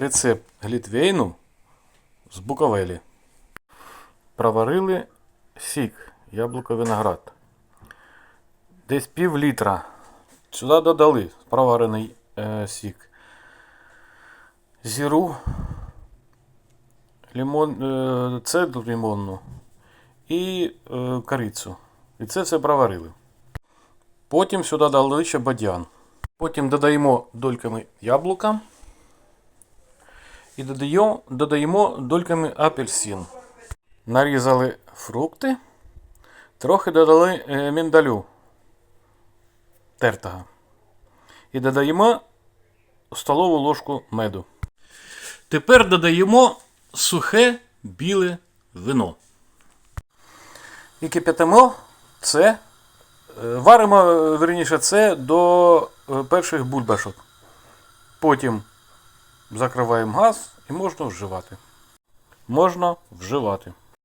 рецепт глітвейну з Буковелі. Проварили сік, яблуко виноград. Десь пів літра. Сюди додали проварений е, сік. Зіру, лимон, е, цедру лимонну і е, корицю. І це все проварили. Потім сюди дали ще бадьян. Потім додаємо дольками яблука. І додаємо, додаємо дольками апельсин. Нарізали фрукти. Трохи додали е, міндалю тертого. І додаємо столову ложку меду. Тепер додаємо сухе біле вино. І кип'ятимо це. е, Варимо, е, верніше, це до перших бульбашок. Потім закриваємо газ і можна вживати. Можна вживати.